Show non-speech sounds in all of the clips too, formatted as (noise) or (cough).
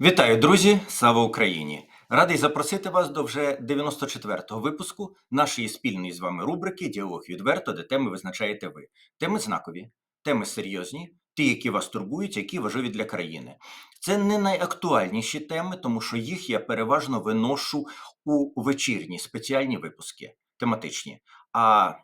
Вітаю, друзі! Слава Україні! Радий запросити вас до вже 94-го випуску нашої спільної з вами рубрики Діалог відверто, де теми визначаєте ви. Теми знакові, теми серйозні, ті, які вас турбують, які важливі для країни. Це не найактуальніші теми, тому що їх я переважно виношу у вечірні спеціальні випуски, тематичні. А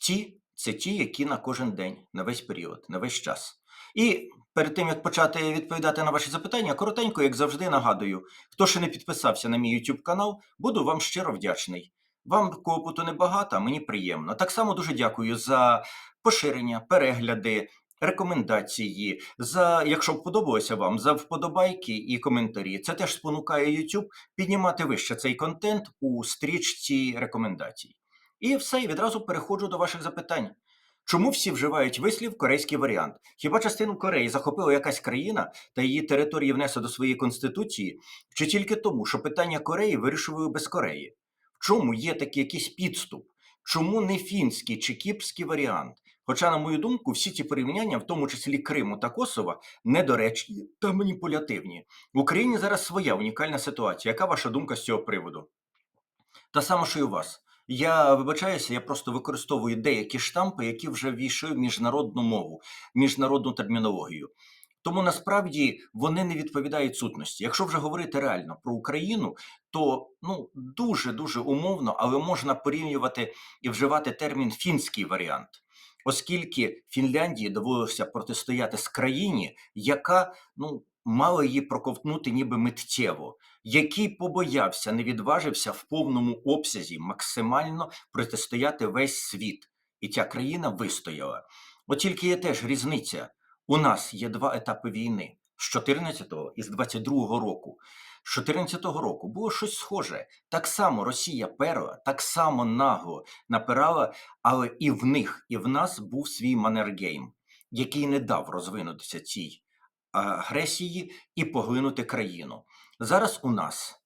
ті це ті, які на кожен день, на весь період, на весь час. І перед тим як почати відповідати на ваші запитання, коротенько, як завжди, нагадую, хто ще не підписався на мій YouTube канал, буду вам щиро вдячний. Вам клопоту небагато, мені приємно. Так само дуже дякую за поширення, перегляди, рекомендації, за якщо подобалося вам, за вподобайки і коментарі. Це теж спонукає YouTube піднімати вище цей контент у стрічці рекомендацій. І все, і відразу переходжу до ваших запитань. Чому всі вживають вислів корейський варіант? Хіба частину Кореї захопила якась країна та її території внесла до своєї конституції, чи тільки тому, що питання Кореї вирішували без Кореї? В чому є такий якийсь підступ? Чому не фінський чи кіпрський варіант? Хоча, на мою думку, всі ці порівняння, в тому числі Криму та Косова, недоречні та маніпулятивні. В Україні зараз своя унікальна ситуація. Яка ваша думка з цього приводу? Та сама, що й у вас. Я вибачаюся, я просто використовую деякі штампи, які вже війшли в міжнародну мову, міжнародну термінологію. Тому насправді вони не відповідають сутності. Якщо вже говорити реально про Україну, то ну дуже дуже умовно, але можна порівнювати і вживати термін фінський варіант, оскільки Фінляндії довелося протистояти з країні, яка ну мала її проковтнути ніби миттєво, який побоявся, не відважився в повному обсязі максимально протистояти весь світ, і ця країна вистояла. От тільки є теж різниця. У нас є два етапи війни з 14-го і з 22-го року. З 14-го року було щось схоже. Так само Росія перла, так само нагло напирала, але і в них, і в нас був свій манергейм, який не дав розвинутися цій агресії і поглинути країну. Зараз у нас,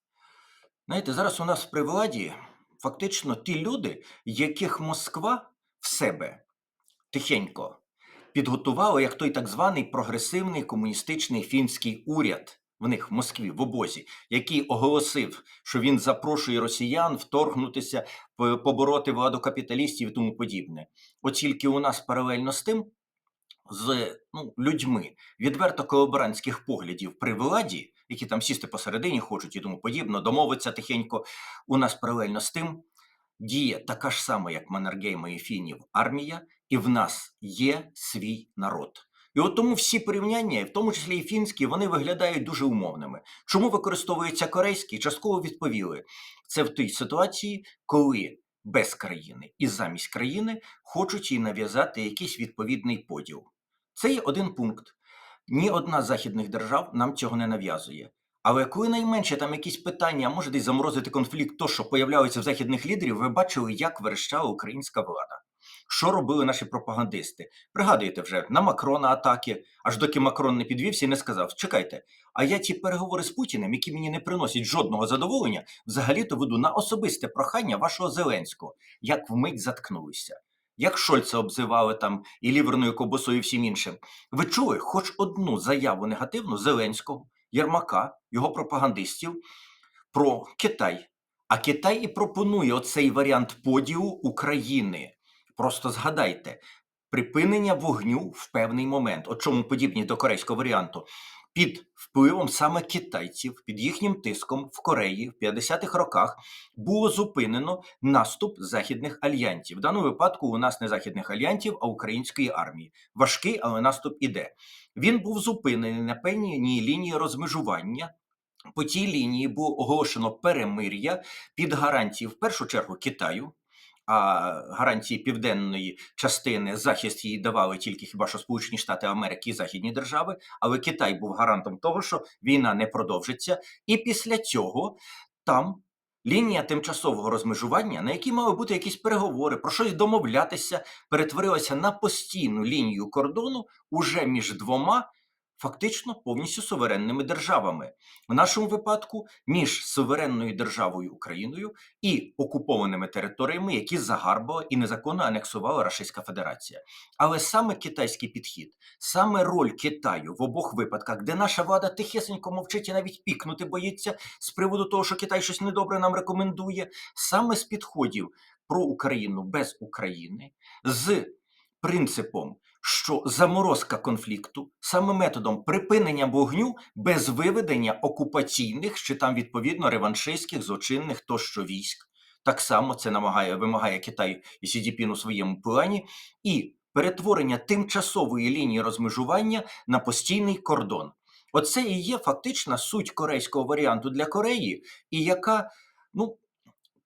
знаєте, зараз у нас при владі фактично ті люди, яких Москва в себе тихенько підготувала як той так званий прогресивний комуністичний фінський уряд. В них в Москві в обозі, який оголосив, що він запрошує росіян вторгнутися, побороти владу капіталістів і тому подібне. От тільки у нас паралельно з тим з ну, людьми відверто колаборантських поглядів при владі, які там сісти посередині хочуть і тому подібно, домовиться тихенько. У нас паралельно з тим діє така ж сама, як Маннергейма і Фінів, армія, і в нас є свій народ. І от тому всі порівняння, в тому числі і фінські, вони виглядають дуже умовними. Чому використовується корейський? Частково відповіли. Це в тій ситуації, коли без країни і замість країни хочуть їй нав'язати якийсь відповідний поділ. Це є один пункт. Ні одна з західних держав нам цього не нав'язує. Але коли найменше там якісь питання, а може десь заморозити конфлікт, то що появляються в західних лідерів, ви бачили, як верещала українська влада. Що робили наші пропагандисти? Пригадуєте вже на Макрона атаки, аж доки Макрон не підвівся і не сказав: Чекайте, а я ті переговори з Путіним, які мені не приносять жодного задоволення, взагалі-то веду на особисте прохання вашого Зеленського, як вмить заткнулися як Шольца обзивали там і ліверною кобосою і всім іншим. Ви чули хоч одну заяву негативну Зеленського, Єрмака, його пропагандистів про Китай. А Китай і пропонує оцей варіант поділу України. Просто згадайте, припинення вогню в певний момент, от чому подібні до корейського варіанту під впливом саме китайців, під їхнім тиском в Кореї в 50-х роках було зупинено наступ західних альянтів. В даному випадку у нас не західних альянтів, а української армії. Важкий, але наступ іде. Він був зупинений на певній лінії розмежування. По тій лінії було оголошено перемир'я під гарантії в першу чергу Китаю а гарантії південної частини захист їй давали тільки хіба що Сполучені Штати Америки і Західні держави, але Китай був гарантом того, що війна не продовжиться, і після цього там. Лінія тимчасового розмежування, на якій мали бути якісь переговори, про щось домовлятися, перетворилася на постійну лінію кордону уже між двома фактично повністю суверенними державами. В нашому випадку між суверенною державою Україною і окупованими територіями, які загарбала і незаконно анексувала Російська Федерація. Але саме китайський підхід, саме роль Китаю в обох випадках, де наша влада тихесенько мовчить і навіть пікнути боїться з приводу того, що Китай щось недобре нам рекомендує, саме з підходів про Україну без України, з принципом, що заморозка конфлікту саме методом припинення вогню без виведення окупаційних чи там відповідно реваншистських злочинних тощо військ. Так само це намагає вимагає Китай і Сі Цзіньпін у своєму плані, і перетворення тимчасової лінії розмежування на постійний кордон. Оце і є фактична суть корейського варіанту для Кореї, і яка ну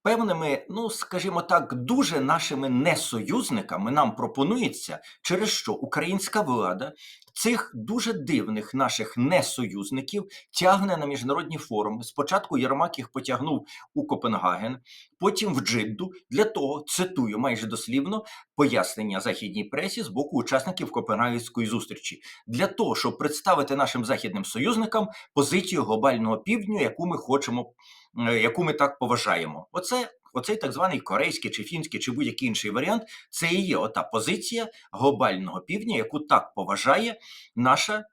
певними, ну скажімо так, дуже нашими несоюзниками нам пропонується, через що українська влада цих дуже дивних наших несоюзників тягне на міжнародні форуми. Спочатку Єрмак їх потягнув у Копенгаген, потім в Джидду для того, цитую майже дослівно, пояснення західній пресі з боку учасників Копенгагенської зустрічі для того, щоб представити нашим західним союзникам позицію глобального півдню, яку ми хочемо, яку ми так поважаємо. Оце. Оцей так званий корейський чи фінський чи будь-який інший варіант, це і є ота позиція глобального півдня, яку так поважає наша,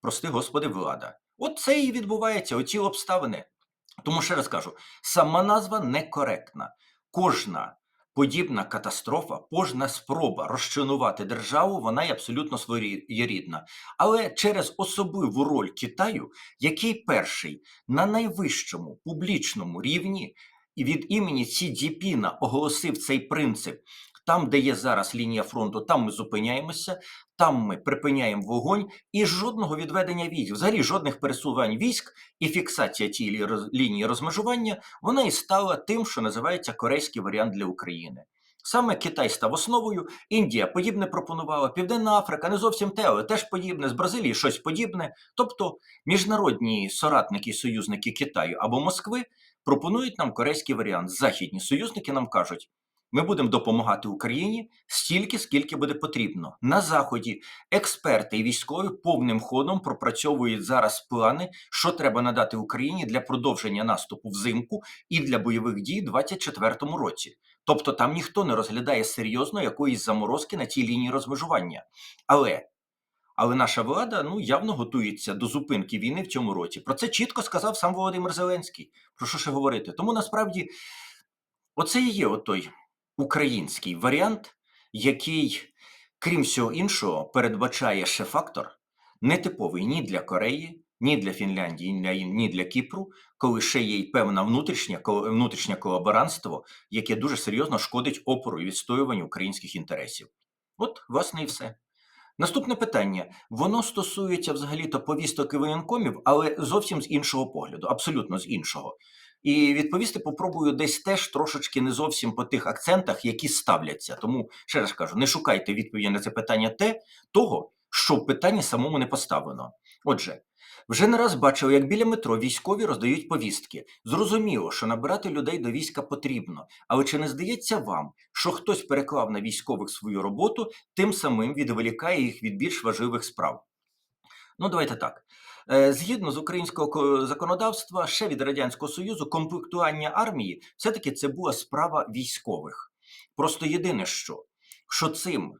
прости господи, влада. От це і відбувається, оці обставини. Тому ще раз кажу, сама назва некоректна. Кожна подібна катастрофа, кожна спроба розчинувати державу, вона є абсолютно своєрідна. Але через особливу роль Китаю, який перший на найвищому публічному рівні і від імені Сі Цзіпіна оголосив цей принцип. Там, де є зараз лінія фронту, там ми зупиняємося, там ми припиняємо вогонь і жодного відведення військ, взагалі жодних пересувань військ і фіксація роз- лінії розмежування, вона і стала тим, що називається корейський варіант для України. Саме Китай став основою, Індія подібне пропонувала, Південна Африка не зовсім те, але теж подібне, з Бразилії щось подібне. Тобто міжнародні соратники і союзники Китаю або Москви пропонують нам корейський варіант. Західні союзники нам кажуть, ми будемо допомагати Україні стільки, скільки буде потрібно. На заході експерти і військові повним ходом пропрацьовують зараз плани, що треба надати Україні для продовження наступу взимку і для бойових дій у 2024 році. Тобто там ніхто не розглядає серйозно якоїсь заморозки на цій лінії розмежування. Але але наша влада ну явно готується до зупинки війни в цьому році. Про це чітко сказав сам Володимир Зеленський. Про що ще говорити? Тому насправді оце і є отой український варіант, який, крім всього іншого, передбачає ще фактор нетиповий ні для Кореї, ні для Фінляндії, ні для, Кіпру, коли ще є й певне внутрішнє, внутрішнє колаборантство, яке дуже серйозно шкодить опору і відстоюванню українських інтересів. От, власне, і все. Наступне питання. Воно стосується взагалі-то повісток і воєнкомів, але зовсім з іншого погляду, абсолютно з іншого. І відповісти попробую десь теж трошечки не зовсім по тих акцентах, які ставляться. Тому ще раз кажу: не шукайте відповіді на це питання те, того, що в питанні самому не поставлено. Отже, вже не раз бачив, як біля метро військові роздають повістки. Зрозуміло, що набирати людей до війська потрібно, але чи не здається вам, що хтось переклав на військових свою роботу, тим самим відволікає їх від більш важливих справ? Ну, давайте так. Е, Згідно з українського законодавства, ще від Радянського Союзу, комплектування армії все-таки це була справа військових. Просто єдине що, що цим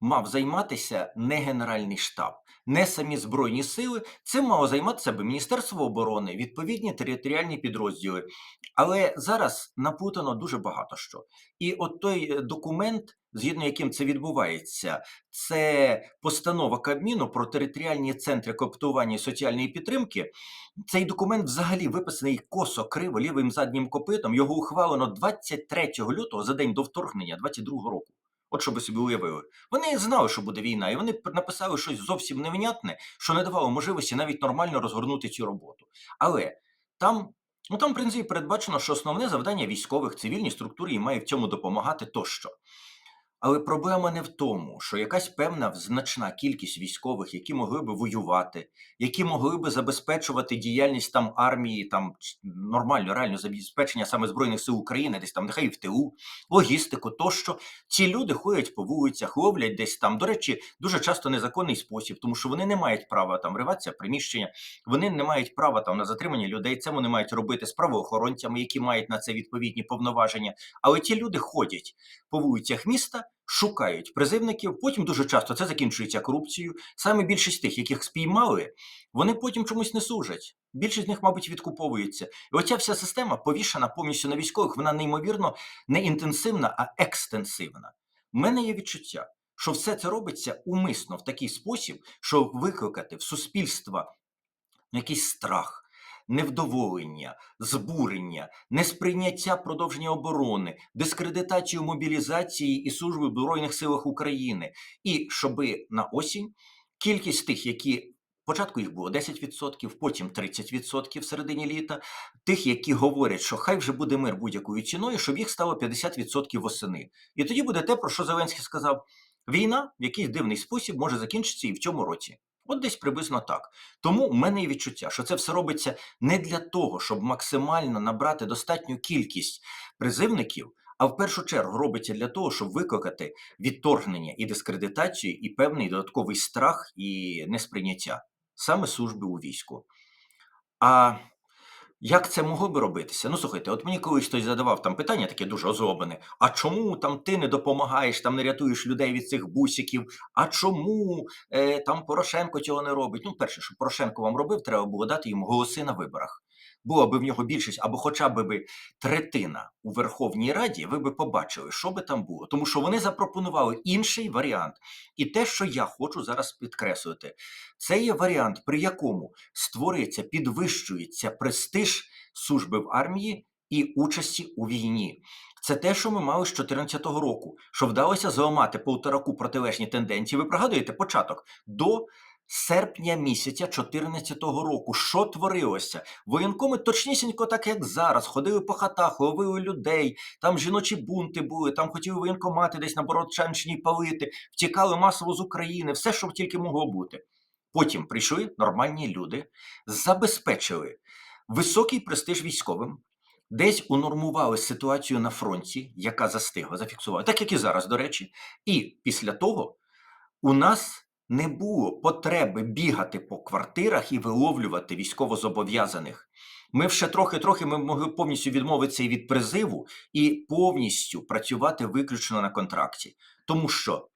мав займатися не Генеральний штаб, не самі Збройні сили, цим мало займатися би Міністерство оборони, відповідні територіальні підрозділи. Але зараз напутано дуже багато що. І от той е, документ, згідно яким це відбувається, це постанова Кабміну про територіальні центри комплектування і соціальної підтримки. Цей документ взагалі виписаний косо криво лівим заднім копитом. Його ухвалено 23 лютого за день до вторгнення 22 року. От що ви собі уявили. Вони знали, що буде війна, і вони написали щось зовсім невнятне, що не давало можливості навіть нормально розгорнути цю роботу. Але там, ну там, в принципі, передбачено, що основне завдання військових, цивільні структури і має в цьому допомагати тощо. Але проблема не в тому, що якась певна значна кількість військових, які могли би воювати, які могли би забезпечувати діяльність там армії, там нормально, реально забезпечення саме Збройних сил України, десь там, нехай в ТУ, логістику тощо. Ці люди ходять по вулицях, ловлять десь там. До речі, дуже часто незаконний спосіб, тому що вони не мають права там риватися приміщення, вони не мають права там на затримання людей. Це вони мають робити з правоохоронцями, які мають на це відповідні повноваження. Але ті люди ходять по вулицях міста, шукають призивників. Потім дуже часто це закінчується корупцією. Саме більшість тих, яких спіймали, вони потім чомусь не служать. Більшість з них, мабуть, відкуповується. І оця вся система повішена повністю на військових. Вона неймовірно не інтенсивна, а екстенсивна. У мене є відчуття, що все це робиться умисно в такий спосіб, щоб викликати в суспільства якийсь страх. Невдоволення, збурення, несприйняття продовження оборони, дискредитацію мобілізації і служби в Збройних силах України, і щоби на осінь кількість тих, які спочатку їх було 10%, потім 30% в середині літа, тих, які говорять, що хай вже буде мир будь-якою ціною, щоб їх стало 50% восени. І тоді буде те, про що Зеленський сказав: війна в якийсь дивний спосіб може закінчитися і в цьому році. От десь приблизно так. Тому в мене є відчуття, що це все робиться не для того, щоб максимально набрати достатню кількість призивників, а в першу чергу робиться для того, щоб викликати відторгнення і дискредитацію, і певний додатковий страх і несприйняття саме служби у війську. А як це могло би робитися? Ну, слухайте, от мені колись хтось задавав там питання таке дуже озлоблене, а чому там ти не допомагаєш, там не рятуєш людей від цих бусиків? А чому е, там Порошенко цього не робить? Ну, перше, що Порошенко вам робив, треба було дати йому голоси на виборах. Була би в нього більшість, або хоча б би третина у Верховній Раді, ви би побачили, що би там було. Тому що вони запропонували інший варіант. І те, що я хочу зараз підкреслити, це є варіант, при якому створюється, підвищується престиж служби в армії і участі у війні. Це те, що ми мали з 2014 року, що вдалося зламати полтораку протилежні тенденції. Ви пригадуєте початок до серпня місяця 2014 року. Що творилося? Воєнкоми точнісінько, так як зараз, ходили по хатах, ловили людей, там жіночі бунти були, там хотіли воєнкомати десь на Бородчанщині палити, втікали масово з України, все, що тільки могло бути. Потім прийшли нормальні люди, забезпечили високий престиж військовим, десь унормували ситуацію на фронті, яка застигла, зафіксували, так як і зараз, до речі. І після того у нас не було потреби бігати по квартирах і виловлювати військовозобов'язаних. Ми ще трохи-трохи ми могли повністю відмовитися і від призиву і повністю працювати виключно на контракті, тому що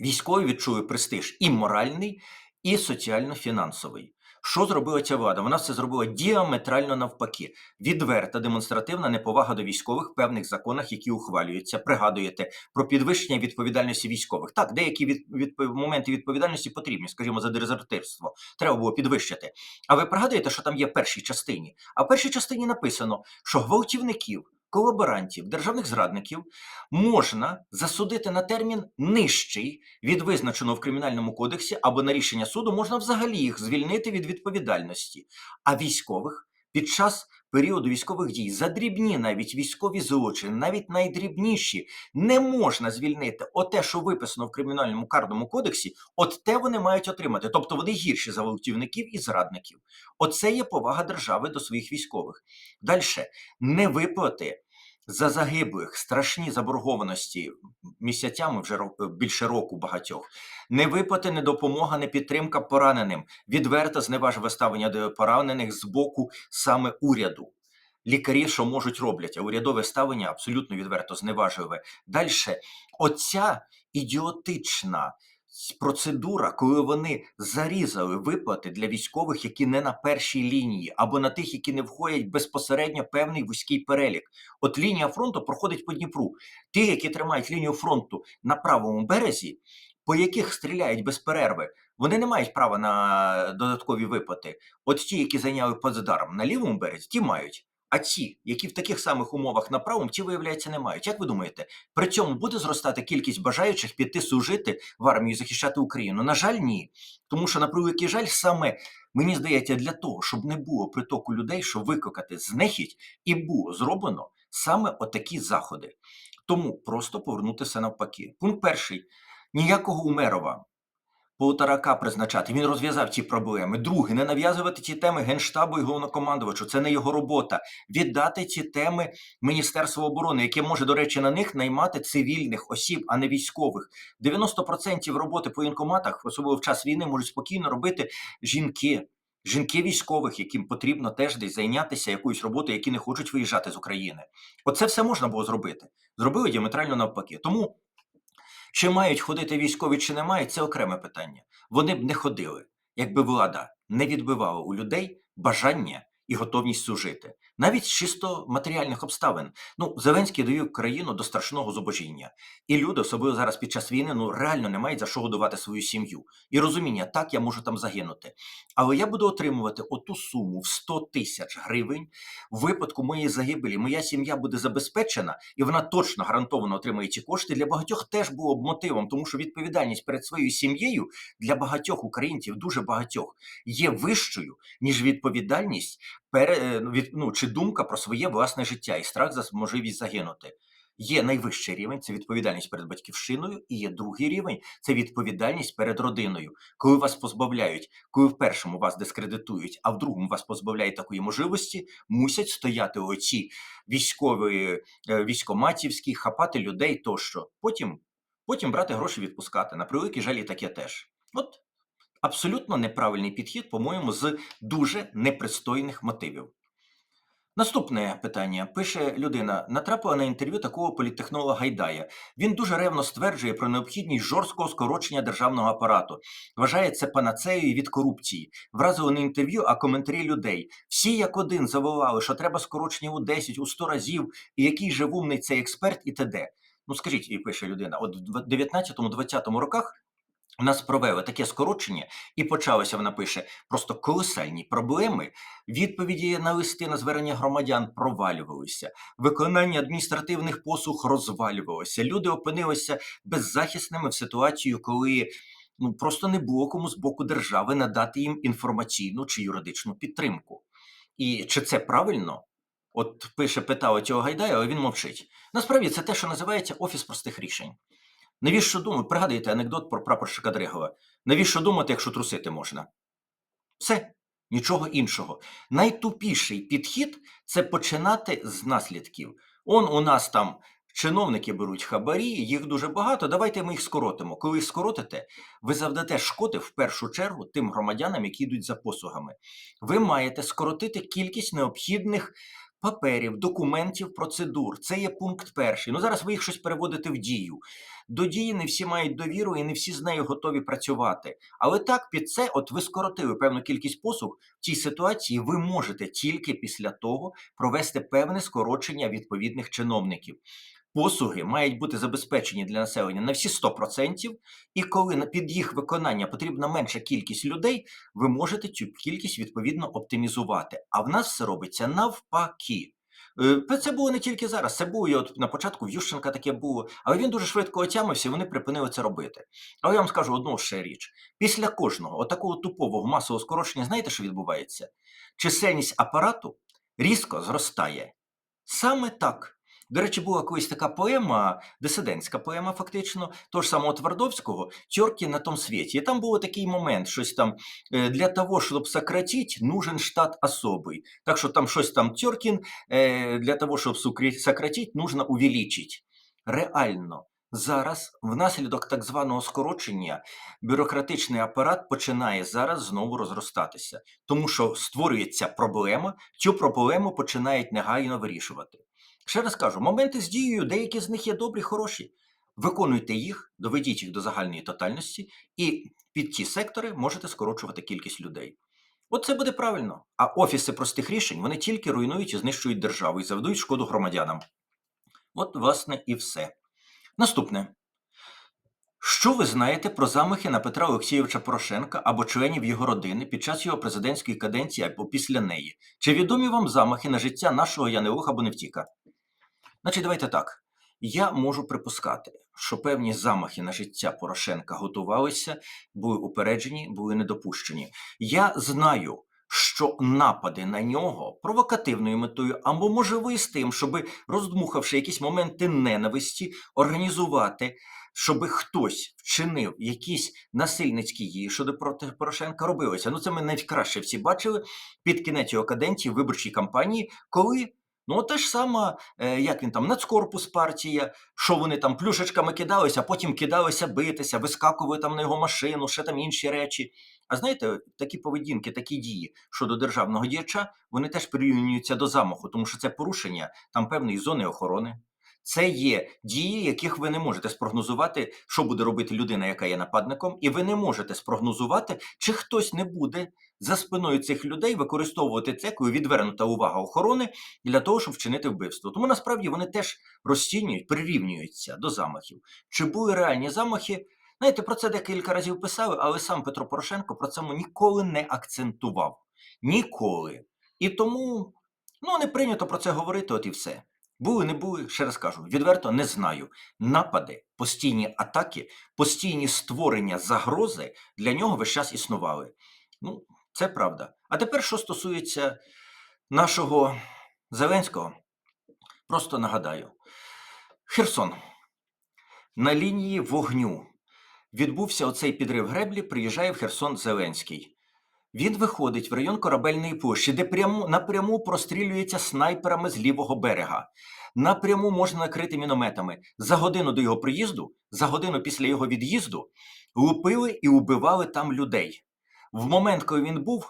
військові відчули престиж і моральний, і соціально-фінансовий. Що зробила ця влада? Вона це зробила діаметрально навпаки. Відверта демонстративна неповага до військових в певних законах, які ухвалюються. Пригадуєте про підвищення відповідальності військових. Так, деякі від, від, моменти відповідальності потрібні, скажімо, за дезертирство. Треба було підвищити. А ви пригадуєте, що там є першій частині? А в першій частині написано, що гвалтівників, колаборантів, державних зрадників можна засудити на термін нижчий від визначеного в кримінальному кодексі або на рішення суду можна взагалі їх звільнити від відповідальності. А військових під час періоду військових дій за дрібні навіть військові злочини, навіть найдрібніші, не можна звільнити. Оте, що виписано в кримінальному карному кодексі, от те вони мають отримати. Тобто вони гірші за гвалтівників і зрадників. Оце є повага держави до своїх військових. Далі не виплати за загиблих страшні заборгованості місяцями вже ро- більше року багатьох. Не виплати, не допомога, не підтримка пораненим. Відверто зневажливе ставлення до поранених з боку саме уряду. Лікарі, що можуть роблять, а урядове ставлення абсолютно відверто зневажливе. Далі, оця ідіотична процедура, коли вони зарізали виплати для військових, які не на першій лінії, або на тих, які не входять безпосередньо певний вузький перелік. От лінія фронту проходить по Дніпру. Ті, які тримають лінію фронту на правому березі, по яких стріляють без перерви, вони не мають права на додаткові виплати. От ті, які зайняли Плацдарм на лівому березі, ті мають. А ті, які в таких самих умовах на правому, ті, виявляється, не мають. Як ви думаєте, при цьому буде зростати кількість бажаючих піти служити в армію і захищати Україну? На жаль, ні. Тому що, на превеликий жаль, саме мені здається, для того, щоб не було притоку людей, щоб викликати знехідь, і було зроблено саме отакі заходи. Тому просто повернути все навпаки. Пункт перший: ніякого Умерова. Полторака призначати, він розв'язав ті проблеми. Друге, не нав'язувати ті теми Генштабу і головнокомандувачу. Це не його робота. Віддати ці теми Міністерству оборони, яке може, до речі, на них наймати цивільних осіб, а не військових. 90% роботи по інкоматах, особливо в час війни, можуть спокійно робити жінки. Жінки військових, яким потрібно теж десь зайнятися якоюсь роботою, які не хочуть виїжджати з України. Оце все можна було зробити. Зробили діаметрально навпаки. Тому чи мають ходити військові, чи не мають, це окреме питання. Вони б не ходили, якби влада не відбивала у людей бажання і готовність служити, навіть з чисто матеріальних обставин. Ну, Зеленський довів країну до страшного зубожіння. І люди, особливо зараз під час війни, ну реально не мають за що годувати свою сім'ю. І розуміння, так я можу там загинути. Але я буду отримувати оту суму в 100 тисяч гривень. В випадку моєї загибелі моя сім'я буде забезпечена, і вона точно гарантовано отримає ці кошти. Для багатьох теж було б мотивом, тому що відповідальність перед своєю сім'єю для багатьох українців, дуже багатьох, є вищою, ніж відповідальність пере, е, від, ну, чи думка про своє власне життя і страх за можливість загинути. Є найвищий рівень це відповідальність перед батьківщиною, і є другий рівень це відповідальність перед родиною. Коли вас позбавляють, коли в першому вас дискредитують, а в другому вас позбавляють такої можливості, мусять стояти оці військові е, військоматівські, хапати людей тощо. Потім, потім брати гроші відпускати. На превеликий жаль, і таке теж. От абсолютно неправильний підхід, по-моєму, з дуже непристойних мотивів. Наступне питання пише людина: натрапила на інтерв'ю такого політтехнолога Гайдая. Він дуже ревно стверджує про необхідність жорсткого скорочення державного апарату. Вважає це панацеєю від корупції. Вразило не інтерв'ю, а коментарі людей. Всі як один заволали, що треба скорочення у 10, у 100 разів, і який же вумний цей експерт, і т.д. Ну скажіть, і пише людина, от в 19-20 роках. У нас провели таке скорочення, і почалося, вона пише, просто колосальні проблеми. Відповіді на листи на звернення громадян провалювалися, виконання адміністративних послуг розвалювалося. Люди опинилися беззахисними в ситуацію, коли ну просто не було кому з боку держави надати їм інформаційну чи юридичну підтримку. І чи це правильно? От пише питав цього Гайдая, але він мовчить. Насправді це те, що називається офіс простих рішень. Навіщо думати? Пригадуєте анекдот про прапорщика Дригова. Навіщо думати, якщо трусити можна? Все, нічого іншого. Найтупіший підхід це починати з наслідків. Он у нас там чиновники беруть хабарі, їх дуже багато. Давайте ми їх скоротимо. Коли їх скоротите, ви завдате шкоди в першу чергу тим громадянам, які йдуть за послугами. Ви маєте скоротити кількість необхідних паперів, документів, процедур. Це є пункт перший. Ну зараз ви їх щось переводите в дію. До дії не всі мають довіру і не всі з нею готові працювати. Але так, під це, от ви скоротили певну кількість послуг в цій ситуації. Ви можете тільки після того провести певне скорочення відповідних чиновників. Послуги мають бути забезпечені для населення на всі 100%, і коли під їх виконання потрібна менша кількість людей, ви можете цю кількість відповідно оптимізувати. А в нас все робиться навпаки. Е, Це було не тільки зараз, це було і от на початку в Ющенка таке було, але він дуже швидко отямився, і вони припинили це робити. Але я вам скажу одну ще річ: після кожного отакого тупового масового скорочення, знаєте, що відбувається? Чисельність апарату різко зростає. Саме так. До речі, була колись така поема, дисидентська поема, фактично, того ж самого Твардовського «Тьорки на том світі. І там був такий момент, щось там е, для того, щоб сократить, нужен штат особий. Так що там щось там Тьоркін, е, для того, щоб сократить, нужно увеличить. Реально, зараз, внаслідок так званого скорочення, бюрократичний апарат починає зараз знову розростатися, тому що створюється проблема, цю проблему починають негайно вирішувати. Ще раз кажу, моменти з дією, деякі з них є добрі, хороші. Виконуйте їх, доведіть їх до загальної тотальності, і під ті сектори можете скорочувати кількість людей. От це буде правильно. А офіси простих рішень вони тільки руйнують і знищують державу і завдають шкоду громадянам. От, власне, і все. Наступне. Що ви знаєте про замахи на Петра Олексійовича Порошенка або членів його родини під час його президентської каденції або після неї? Чи відомі вам замахи на життя нашого Янелуха Боневтіка? Значить, давайте так. Я можу припускати, що певні замахи на життя Порошенка готувалися, були упереджені, були недопущені. Я знаю, що напади на нього провокативною метою, або можливо і з тим, щоб роздмухавши якісь моменти ненависті, організувати, щоб хтось вчинив якісь насильницькі дії щодо проти Порошенка робилося. Ну це ми найкраще всі бачили під кінець його каденції виборчій кампанії, коли. Ну, те ж саме, як він там, нацкорпус партія, що вони там плюшечками кидалися, а потім кидалися битися, вискакували там на його машину, ще там інші речі. А знаєте, такі поведінки, такі дії щодо державного діяча, вони теж прирівнюються до замаху, тому що це порушення там певної зони охорони. Це є дії, яких ви не можете спрогнозувати, що буде робити людина, яка є нападником, і ви не можете спрогнозувати, чи хтось не буде за спиною цих людей використовувати це, коли відвернута увага охорони для того, щоб вчинити вбивство. Тому насправді вони теж розцінюють, прирівнюються до замахів. Чи були реальні замахи? Знаєте, про це декілька разів писали, але сам Петро Порошенко про цьому ніколи не акцентував. Ніколи. І тому ну, не прийнято про це говорити, от і все. Були, не були, ще раз кажу, відверто не знаю. Напади, постійні атаки, постійні створення загрози для нього весь час існували. Ну, це правда. А тепер, що стосується нашого Зеленського, просто нагадаю: Херсон. На лінії вогню відбувся оцей підрив греблі, приїжджає в Херсон Зеленський. Він виходить в район корабельної площі, де прямо, напряму прострілюється снайперами з лівого берега. Напряму можна накрити мінометами. За годину до його приїзду, за годину після його від'їзду, лупили і убивали там людей. В момент, коли він був,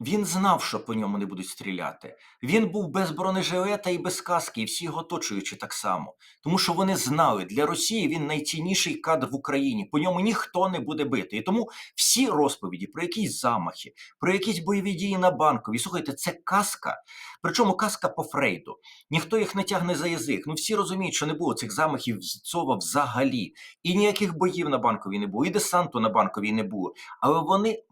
він знав, що по ньому не будуть стріляти. Він був без бронежилета і без каски, і всі його оточуючи так само. Тому що вони знали, для Росії він найцінніший кадр в Україні. По ньому ніхто не буде бити. І тому всі розповіді про якісь замахи, про якісь бойові дії на банковій. Слухайте, це казка. Причому казка по Фрейду. Ніхто їх не тягне за язик. Ну всі розуміють, що не було цих замахів Цова взагалі. І ніяких боїв на банковій не було, і десанту на банковій не було. Але вони.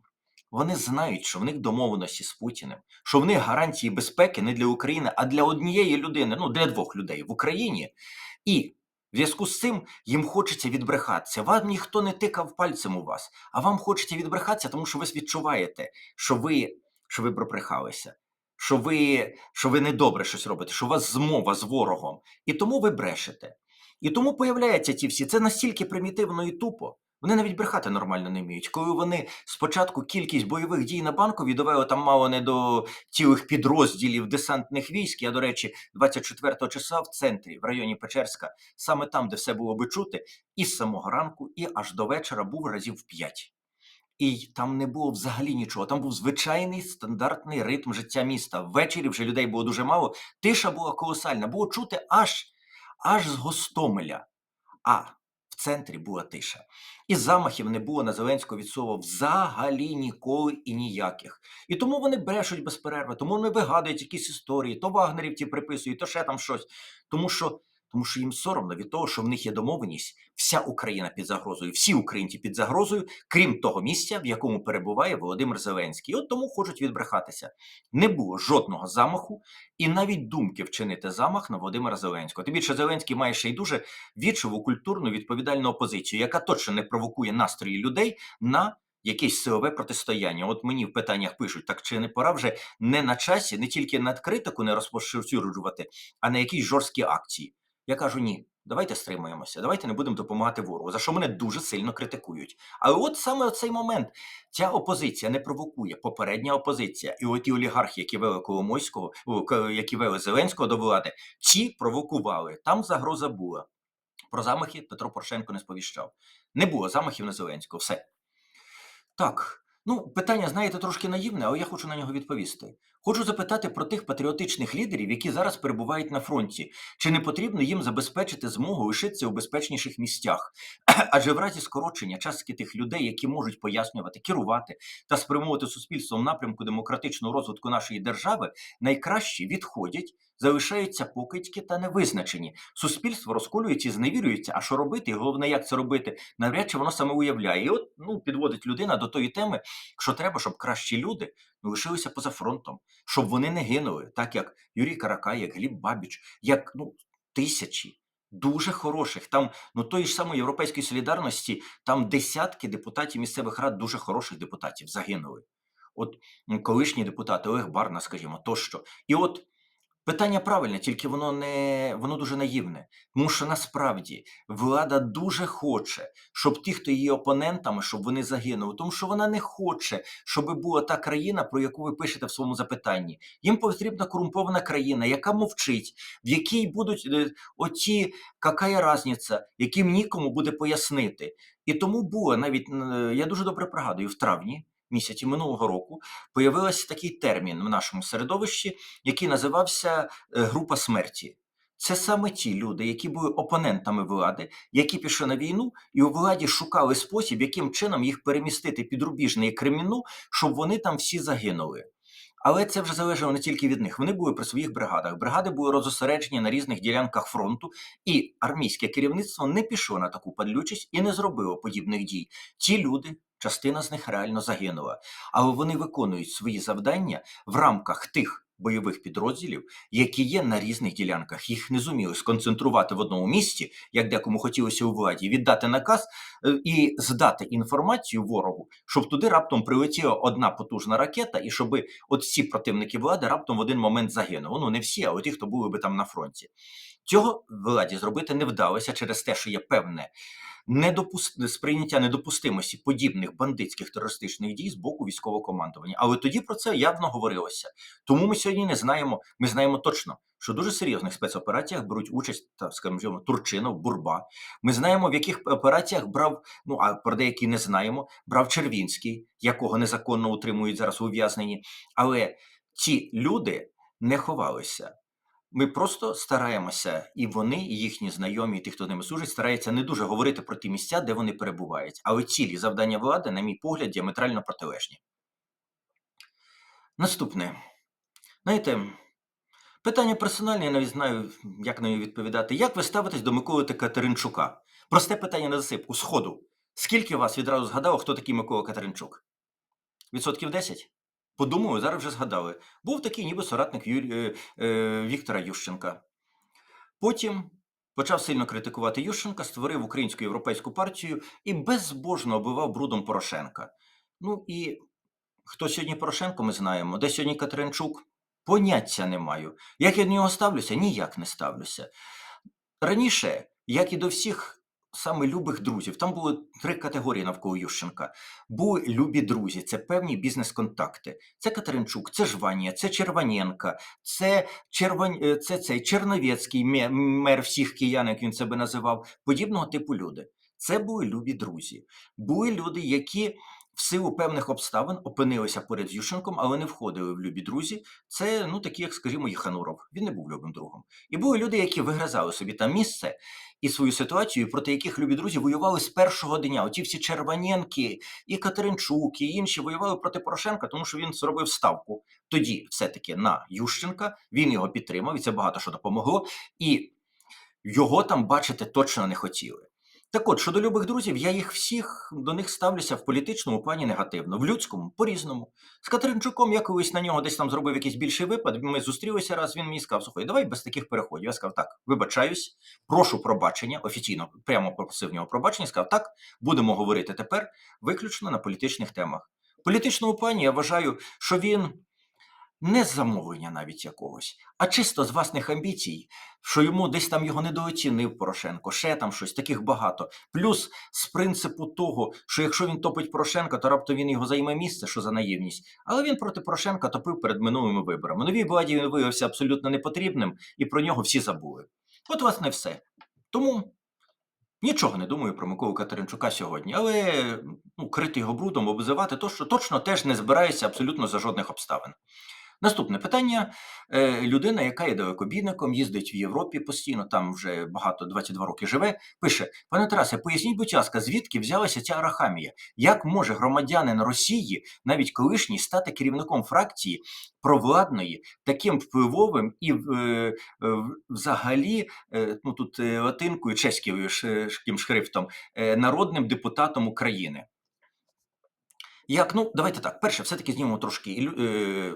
Вони знають, що в них домовленості з Путіним, що в них гарантії безпеки не для України, а для однієї людини, ну для двох людей в Україні. І в зв'язку з цим їм хочеться відбрехатися. Вам ніхто не тикав пальцем у вас, а вам хочеться відбрехатися, тому що ви відчуваєте, що ви, що ви пробрехалися, що ви, що ви недобре щось робите, що у вас змова з ворогом. І тому ви брешете. І тому появляються ті всі. Це настільки примітивно і тупо. Вони навіть брехати нормально не вміють. Коли вони спочатку кількість бойових дій на банковій довели там мало не до цілих підрозділів десантних військ. Я, до речі, 24 числа в центрі, в районі Печерська, саме там, де все було би чути, і з самого ранку, і аж до вечора був разів п'ять. І там не було взагалі нічого. Там був звичайний стандартний ритм життя міста. Ввечері вже людей було дуже мало. Тиша була колосальна. Було чути аж, аж з Гостомеля. А в центрі була тиша. І замахів не було на Зеленського від слова взагалі ніколи і ніяких. І тому вони брешуть без перерви, тому вони вигадують якісь історії, то вагнерівці приписують, то ще там щось. Тому що, тому що їм соромно від того, що в них є домовленість, вся Україна під загрозою, всі українці під загрозою, крім того місця, в якому перебуває Володимир Зеленський. І от тому хочуть відбрехатися. Не було жодного замаху і навіть думки вчинити замах на Володимира Зеленського. Тим більше Зеленський має ще й дуже вічову культурну відповідальну опозицію, яка точно не провокує настрої людей на якесь силове протистояння. От мені в питаннях пишуть: так чи не пора вже не на часі, не тільки над критику не розпоширювати, а на якісь жорсткі акції. Я кажу ні. Давайте стримуємося, давайте не будемо допомагати ворогу, за що мене дуже сильно критикують. Але от саме цей момент ця опозиція не провокує. Попередня опозиція, і от ті олігархи, які вели Коломойського, які вели Зеленського до влади, ці провокували. Там загроза була. Про замахи Петро Порошенко не сповіщав. Не було замахів на Зеленського. Все. Так, ну питання, знаєте, трошки наївне, але я хочу на нього відповісти. Хочу запитати про тих патріотичних лідерів, які зараз перебувають на фронті. Чи не потрібно їм забезпечити змогу лишитися у безпечніших місцях? (clears throat) Адже в разі скорочення частки тих людей, які можуть пояснювати, керувати та спрямовувати суспільство в напрямку демократичного розвитку нашої держави, найкращі відходять, залишаються покидьки та невизначені. Суспільство розколюється і зневірюється. А що робити? І головне, як це робити, навряд чи воно саме уявляє. І от ну підводить людина до тої теми, що треба, щоб кращі люди ну, лишилися поза фронтом, щоб вони не гинули, так як Юрій Каракай, як Гліб Бабіч, як ну тисячі. Дуже хороших. Там ну тої ж самої європейської солідарності, там десятки депутатів місцевих рад, дуже хороших депутатів загинули. от м, колишній депутат Олег Барна, скажімо, тощо. І от питання правильне, тільки воно не воно дуже наївне. Тому що насправді влада дуже хоче, щоб ті, хто є опонентами, щоб вони загинули. Тому що вона не хоче, щоб була та країна, про яку ви пишете в своєму запитанні. Їм потрібна корумпована країна, яка мовчить, в якій будуть е, оті какая різниця, яким нікому буде пояснити. І тому було навіть е, я дуже добре пригадую, в травні місяці минулого року появився такий термін в нашому середовищі, який називався е, група смерті. Це саме ті люди, які були опонентами влади, які пішли на війну, і у владі шукали спосіб, яким чином їх перемістити під рубіжний Креміну, щоб вони там всі загинули. Але це вже залежало не тільки від них. Вони були при своїх бригадах. Бригади були розосереджені на різних ділянках фронту, і армійське керівництво не пішло на таку падлючість і не зробило подібних дій. Ті люди, частина з них реально загинула, але вони виконують свої завдання в рамках тих. Бойових підрозділів, які є на різних ділянках, їх не зуміли сконцентрувати в одному місці, як декому хотілося у владі, віддати наказ е, і здати інформацію ворогу, щоб туди раптом прилетіла одна потужна ракета, і щоб от всі противники влади раптом в один момент загинули. Ну не всі, а ті, хто були би там на фронті. Цього владі зробити не вдалося через те, що є певне недопус... сприйняття недопустимості подібних бандитських терористичних дій з боку військового командування. Але тоді про це явно говорилося. Тому ми сьогодні не знаємо. Ми знаємо точно, що дуже серйозних спецопераціях беруть участь та скажімо, Турчинов, Бурба. Ми знаємо, в яких операціях брав. Ну а про деякі не знаємо. Брав Червінський, якого незаконно утримують зараз у ув'язненні. Але ці люди не ховалися. Ми просто стараємося, і вони, і їхні знайомі, і ті, хто ними служить, стараються не дуже говорити про ті місця, де вони перебувають. Але цілі завдання влади, на мій погляд, діаметрально протилежні. Наступне. Знаєте, питання персональне, я навіть знаю, як на нього відповідати. Як ви ставитесь до Миколи Катеринчука? Просте питання на засипку. Сходу. Скільки вас відразу згадало, хто такий Микола Катеринчук? Відсотків 10? Подумаю, зараз вже згадали. Був такий ніби соратник Юрі... е, е, Віктора Ющенка. Потім почав сильно критикувати Ющенка, створив українську європейську партію і безбожно оббивав брудом Порошенка. Ну і хто сьогодні Порошенко, ми знаємо, де сьогодні Катеринчук? Поняття не маю. Як я до нього ставлюся? Ніяк не ставлюся. Раніше, як і до всіх саме любих друзів, там були три категорії навколо Ющенка. Були любі друзі, це певні бізнес-контакти. Це Катеринчук, це Жванія, це Червоненка, це Черван... е, це цей Черновецький мер всіх киян, як він себе називав, подібного типу люди. Це були любі друзі. Були люди, які в силу певних обставин опинилися поряд з Ющенком, але не входили в любі друзі. Це ну такі, як скажімо, Єхануров. Він не був любим другом. І були люди, які вигризали собі там місце і свою ситуацію, проти яких любі друзі воювали з першого дня. Оті всі Черваненки, і Катеринчук, і інші воювали проти Порошенка, тому що він зробив ставку тоді, все-таки на Ющенка. Він його підтримав, і це багато що допомогло. І його там бачити точно не хотіли. Так от, щодо любих друзів, я їх всіх до них ставлюся в політичному плані негативно, в людському по-різному. З Катеринчуком я колись на нього десь там зробив якийсь більший випад. Ми зустрілися раз. Він мені сказав, слухай, давай без таких переходів. Я сказав, так, вибачаюсь, прошу пробачення, офіційно прямо попросив нього пробачення. Сказав, так, будемо говорити тепер виключно на політичних темах. В політичному плані я вважаю, що він не з замовлення навіть якогось, а чисто з власних амбіцій, що йому десь там його недооцінив Порошенко, ще там щось, таких багато. Плюс з принципу того, що якщо він топить Порошенка, то раптом він його займе місце, що за наївність. Але він проти Порошенка топив перед минулими виборами. Новій владі він виявився абсолютно непотрібним, і про нього всі забули. От, власне, все. Тому. Нічого не думаю про Миколу Катеринчука сьогодні, але ну, крити його брудом, обзивати, то що точно теж не збирається абсолютно за жодних обставин. Наступне питання. Е, Людина, яка є далекобійником, їздить в Європі постійно, там вже багато 22 роки живе. Пише: пане Тарасе, поясніть, будь ласка, звідки взялася ця арахамія? Як може громадянин Росії, навіть колишній, стати керівником фракції провладної, таким впливовим і е, е, взагалі, ну тут латинкою, чеським шрифтом, народним депутатом України? Як, ну, давайте так. Перше, все-таки знімемо трошки е,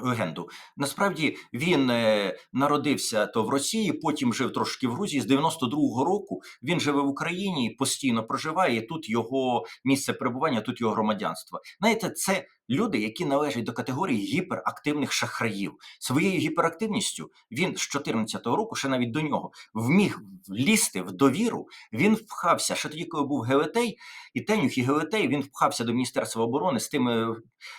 легенду. Насправді він е, народився то в Росії, потім жив трошки в Грузії. З 92-го року він живе в Україні, постійно проживає. Тут його місце перебування, тут його громадянство. Знаєте, це люди, які належать до категорії гіперактивних шахраїв. Своєю гіперактивністю він з 2014 року, ще навіть до нього, вміг влізти в довіру. Він впхався, ще тоді, коли був Гелетей, і Тенюх, і Гелетей, він впхався до Міністерства оборони з тим е,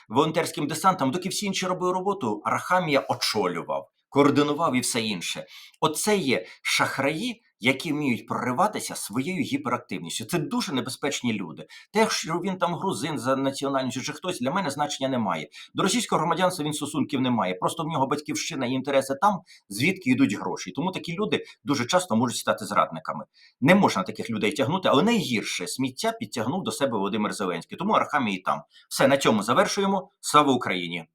волонтерським десантом, доки всі інші робили роботу, Арахамія очолював, координував і все інше. Оце є шахраї, які вміють прориватися своєю гіперактивністю. Це дуже небезпечні люди. Те, що він там грузин за національністю чи хтось, для мене значення немає. До російського громадянства він стосунків не має. Просто в нього батьківщина і інтереси там, звідки йдуть гроші. Тому такі люди дуже часто можуть стати зрадниками. Не можна таких людей тягнути, але найгірше сміття підтягнув до себе Володимир Зеленський. Тому Арахамії там. Все на цьому завершуємо. Слава Україні!